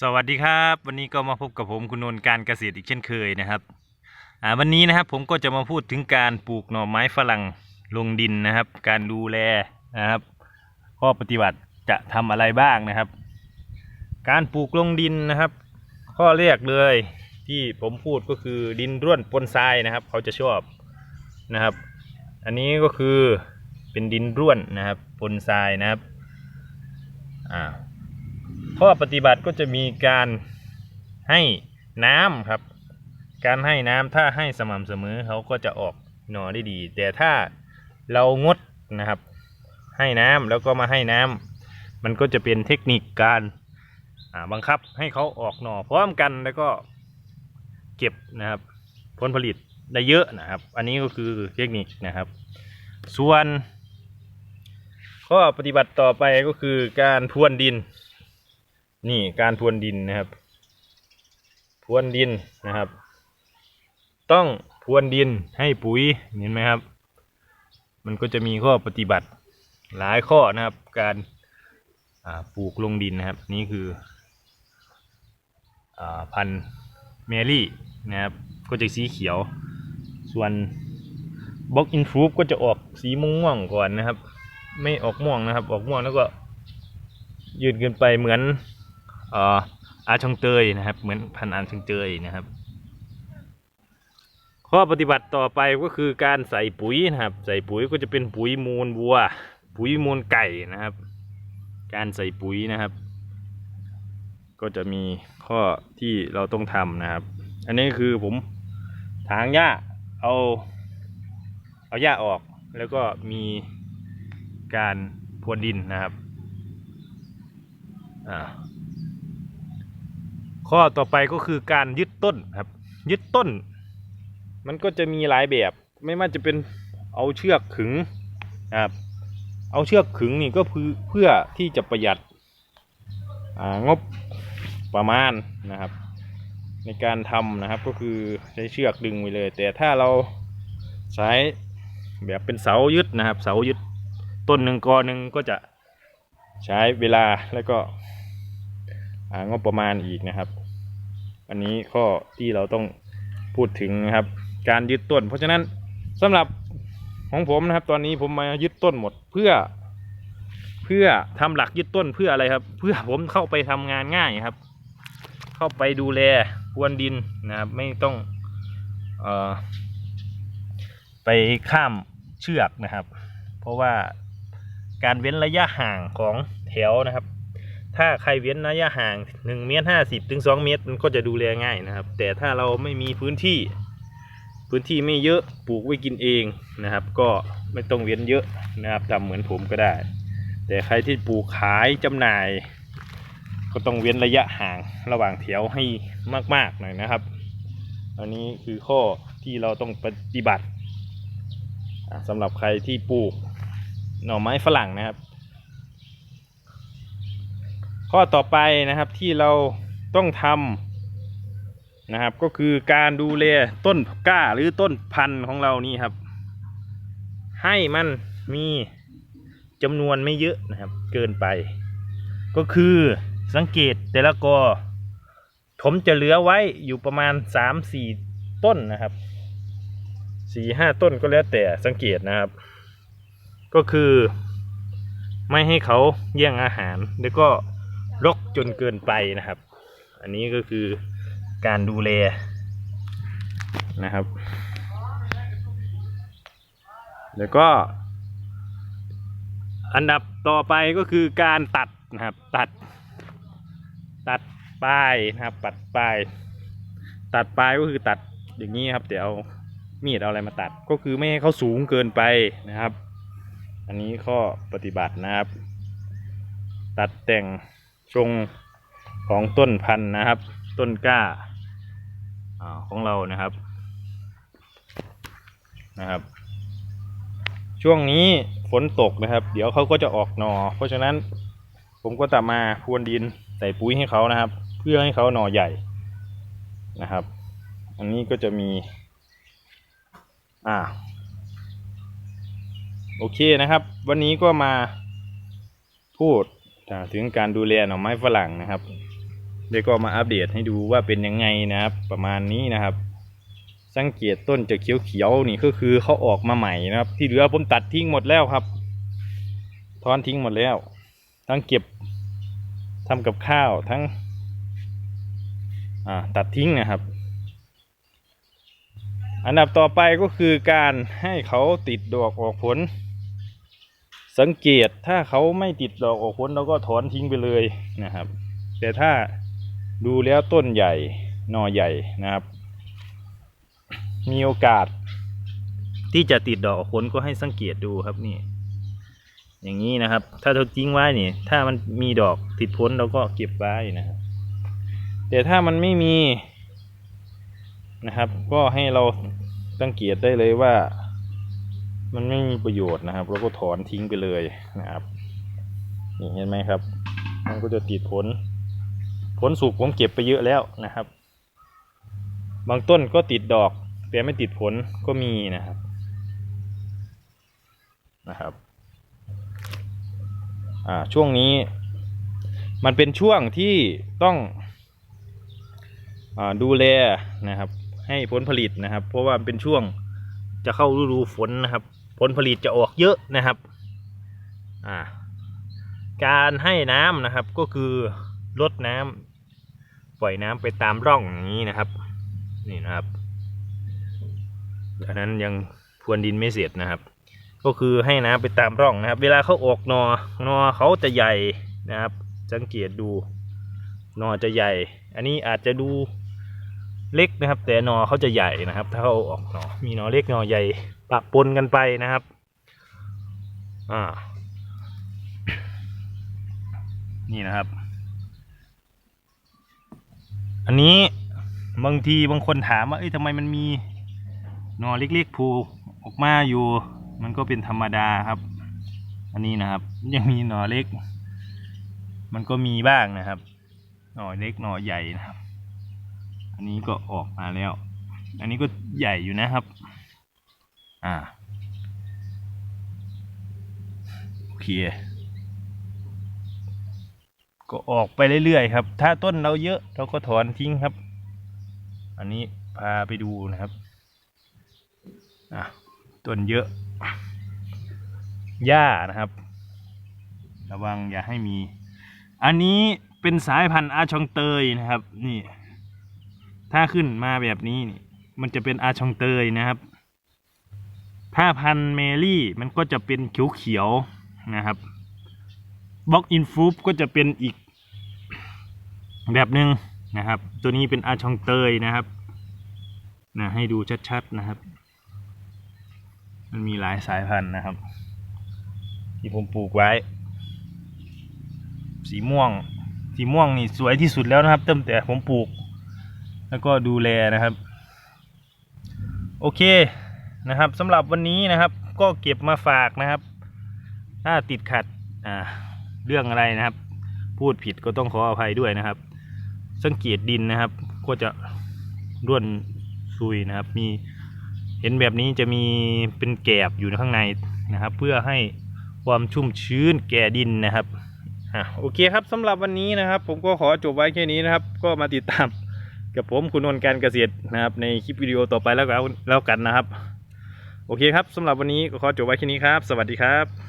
สวัสดีครับ วันนี้ก็มาพบกับผมคุณนนท์การเกษตรอีกเช่นเคยนะครับวันนี้นะครับผมก็จะมาพูดถึงการปลูกหน่อไม้ฝรั่งลงดินนะครับ การดูแลนะครับ ข้อปฏิบัติจะทำอะไรบ้างนะครับ การปลูกลงดินนะครับ ข้อแรกเลยที่ผมพูดก็คือดินร่วนปนทรายนะครับ เขาจะชอบนะครับ อันนี้ก็คือเป็นดินร่วนนะครับปนทรายนะครับอ่า ข้อปฏิบัติก็จะมีการให้น้ำครับ การให้น้ำถ้าให้สม่ำเสมอเขาก็จะออกหน่อได้ดี แต่ถ้าเรางดนะครับ ให้น้ำแล้วก็มาให้น้ำมันก็จะเป็นเทคนิคการบังคับให้เขาออกหน่อพร้อมกันแล้วก็เก็บนะครับ ผลผลิตได้เยอะนะครับ อันนี้ก็คือเทคนิคนะครับ ส่วนข้อปฏิบัติต่อไปก็คือการพรวนดิน นี่การพรวนดินนะครับ พรวนดินนะครับ ต้องพรวนดินให้ปุ๋ยเห็นไหมครับ มันก็จะมีข้อปฏิบัติหลายข้อนะครับ การปลูกลงดินนะครับ นี่คืออพันธุ์เมลี่นะครับ ก็จะสีเขียว ส่วนบล็อกอินฟรูก็จะออกสีม่วงๆก่อนนะครับ ไม่ออกม่วงนะครับ ออกม่วงแล้วก็ยืดเกินไปเหมือน ออาชงเตยนะครับ เหมือนพันธุ์อาชงเตยนะครับ ข้อปฏิบัติต่อไปก็คือการใส่ปุ๋ยนะครับ ใส่ปุ๋ยก็จะเป็นปุ๋ยมูลวัว ปุ๋ยมูลไก่นะครับ การใส่ปุ๋ยนะครับ ก็จะมีข้อที่เราต้องทำนะครับ อันนี้คือผมถางหญ้าเอาเอาหญ้าออกแล้วก็มีการพรวนดินนะครับ อ่า ข้อต่อไปก็คือการยึดต้นครับ ยึดต้น มันก็จะมีหลายแบบ ไม่ว่าจะเป็นเอาเชือกขึงนะครับเอาเชือกขึงนี่ก็เพื่อเพื่อที่จะประหยัดอ่างบประมาณนะครับ ในการทำนะครับก็คือใช้เชือกดึงไปเลย แต่ถ้าเราใช้แบบเป็นเสายึดนะครับ เสายึดต้นหนึ่งกอหนึ่งก็จะใช้เวลาแล้วก็อ่างบประมาณอีกนะครับ อันนี้ข้อที่เราต้องพูดถึงนะครับ การยึดต้น เพราะฉะนั้นสำหรับของผมนะครับ ตอนนี้ผมมายึดต้นหมดเพื่อ เพื่อทำหลักยึดต้นเพื่ออะไรครับ เพื่อผมเข้าไปทำงานง่ายครับ เข้าไปดูแลพรวนดินนะครับ ไม่ต้องเอ่อไปข้ามเชือกนะครับ เพราะว่าการเว้นระยะห่างของแถวนะครับ ถ้าใครเว้นระยะห่างหนึ่งเมตรห้าสิบถึงสองเมตรมันก็จะดูแลง่ายนะครับ แต่ถ้าเราไม่มีพื้นที่ พื้นที่ไม่เยอะปลูกไว้กินเองนะครับ ก็ไม่ต้องเว้นเยอะนะครับทำเหมือนผมก็ได้ แต่ใครที่ปลูกขายจำหน่าย ก็ต้องเว้นระยะห่างระหว่างแถวให้มากๆหน่อยนะครับ อันนี้คือข้อที่เราต้องปฏิบัติสำหรับใครที่ปลูกหน่อไม้ฝรั่งนะครับ ข้อต่อไปนะครับที่เราต้องทำนะครับ ก็คือการดูแลต้นก้าหรือต้นพันธุ์ของเรานี่ครับ ให้มันมีจำนวนไม่เยอะนะครับ เกินไป ก็คือสังเกตแต่ละกอผมจะเหลือไว้อยู่ประมาณสามสี่ต้นนะครับสี่ห้าต้นก็แล้วแต่สังเกตนะครับ ก็คือไม่ให้เขาแย่งอาหารแล้วก็ รกจนเกินไปนะครับ อันนี้ก็คือการดูแลนะครับ แล้วก็ อันดับต่อไปก็คือการตัดนะครับ ตัด ตัดปลายนะครับตัดปลาย ตัดปลายก็คือตัดอย่างนี้ครับเดี๋ยวมีดเอาอะไรมาตัดก็คือไม่ให้เขาสูงเกินไปนะครับ อันนี้ข้อปฏิบัตินะครับ ตัดแต่ง ทรงของต้นพันธุ์นะครับ ต้นกล้าอของเรานะครับนะครับ ช่วงนี้ฝนตกนะครับ เดี๋ยวเขาก็จะออกหนอเพราะฉะนั้นผมก็จะมาพรวนดินใส่ปุ๋ยให้เขานะครับ เพื่อให้เขาหน่อใหญ่นะครับ อันนี้ก็จะมี อ่า โอเคนะครับ วันนี้ก็มาพูด ถึงการดูแลหน่อไม้ฝรั่งนะครับเดี๋ยวก็มาอัปเดตให้ดูว่าเป็นยังไงนะครับ ประมาณนี้นะครับ สังเกตต้นจะเขียวๆนี่ก็คือเขาออกมาใหม่นะครับ ที่เหลือผมตัดทิ้งหมดแล้วครับถอนทิ้งหมดแล้ว ทั้งเก็บทำกับข้าวทั้งตัดทิ้งนะครับ อันดับต่อไปก็คือการให้เขาติดดอกออกผล สังเกตถ้าเขาไม่ติดดอกออกผลเราก็ถอนทิ้งไปเลยนะครับ แต่ถ้าดูแล้วต้นใหญ่หน่อใหญ่นะครับ มีโอกาส ที่จะติดดอกออกผลก็ให้สังเกตดูครับนี่ อย่างนี้นะครับ ถ้าเราทิ้งไว้นี่ ถ้ามันมีดอกติดผลเราก็เก็บไว้นะครับ แต่ถ้ามันไม่มีนะครับ ก็ให้เราสังเกตได้เลยว่า มันไม่มีประโยชน์นะครับเราก็ถอนทิ้งไปเลยนะครับนี่เห็นไหมครับ มันก็จะติดผล ผลสุกผมเก็บไปเยอะแล้วนะครับ บางต้นก็ติดดอกแต่ไม่ติดผลก็มีนะครับนะครับอ่าช่วงนี้มันเป็นช่วงที่ต้องอดูแลนะครับ ให้ผลผลิตนะครับ เพราะว่าเป็นช่วงจะเข้าฤดูฝนนะครับ ผลผลิตจะออกเยอะนะครับการให้น้ำนะครับก็คือลดน้ำปล่อยน้ำไปตามร่องอย่างนี้นะครับ นี่นะครับอันนั้นยังพรวนดินไม่เสร็จนะครับ ก็คือให้น้ำไปตามร่องนะครับ เวลาเขาออกหนอนอเขาจะใหญ่นะครับ สังเกตดูหนอจะใหญ่ อันนี้อาจจะดูเล็กนะครับ แต่หนอเขาจะใหญ่นะครับ ถ้าเขาออกหนอมีหนอเล็กหนอใหญ่ ปะปนกันไปนะครับ อ่า นี่นะครับ อันนี้บางทีบางคนถามว่า เอ้ยทำไมมันมีหนอเล็กๆผูออกมาอยู่ มันก็เป็นธรรมดาครับ อันนี้นะครับ ยังมีหน่อเล็ก มันก็มีบ้างนะครับ หน่อเล็กหน่อใหญ่นะครับ อันนี้ก็ออกมาแล้ว อันนี้ก็ใหญ่อยู่นะครับ อ่าโอเคก็ออกไปเรื่อยๆครับ ถ้าต้นเราเยอะเราก็ถอนทิ้งครับ อันนี้พาไปดูนะครับอะต้นเยอะหญ้านะครับ ระวังอย่าให้มี อันนี้เป็นสายพันธุ์อาชองเตยนะครับ นี่ ถ้าขึ้นมาแบบนี้นี่ มันจะเป็นอาชองเตยนะครับ ถ้าพันเมลี่มันก็จะเป็นเขียวๆนะครับบล็อกอินฟูปก็จะเป็นอีกแบบหนึ่งนะครับ ตัวนี้เป็นอาชองเตยนะครับนะให้ดูชัดๆนะครับ มันมีหลายสายพันธุ์นะครับ ที่ผมปลูกไว้ สีม่วง สีม่วงนี่สวยที่สุดแล้วนะครับตั้งแต่ผมปลูก แล้วก็ดูแลนะครับ โอเค นะครับสำหรับวันนี้นะครับ ก็เก็บมาฝากนะครับ ถ้าติดขัดอ่าเรื่องอะไรนะครับ พูดผิดก็ต้องขออภัยด้วยนะครับ สังเกตดินนะครับ ก็จะร่วนซุยนะครับ มีเห็นแบบนี้จะมีเป็นแกบอยู่ข้างในนะครับ เพื่อให้ความชุ่มชื้นแก่ดินนะครับอะโอเคครับสำหรับวันนี้นะครับ ผมก็ขอจบไว้แค่นี้นะครับ ก็มาติดตามกับผมคุณนนท์การเกษตรนะครับ ในคลิปวิดีโอต่อไปแล้วกันแล้วกันนะครับ โอเคครับสำหรับวันนี้ก็ขอจบไว้แค่นี้ครับ สวัสดีครับ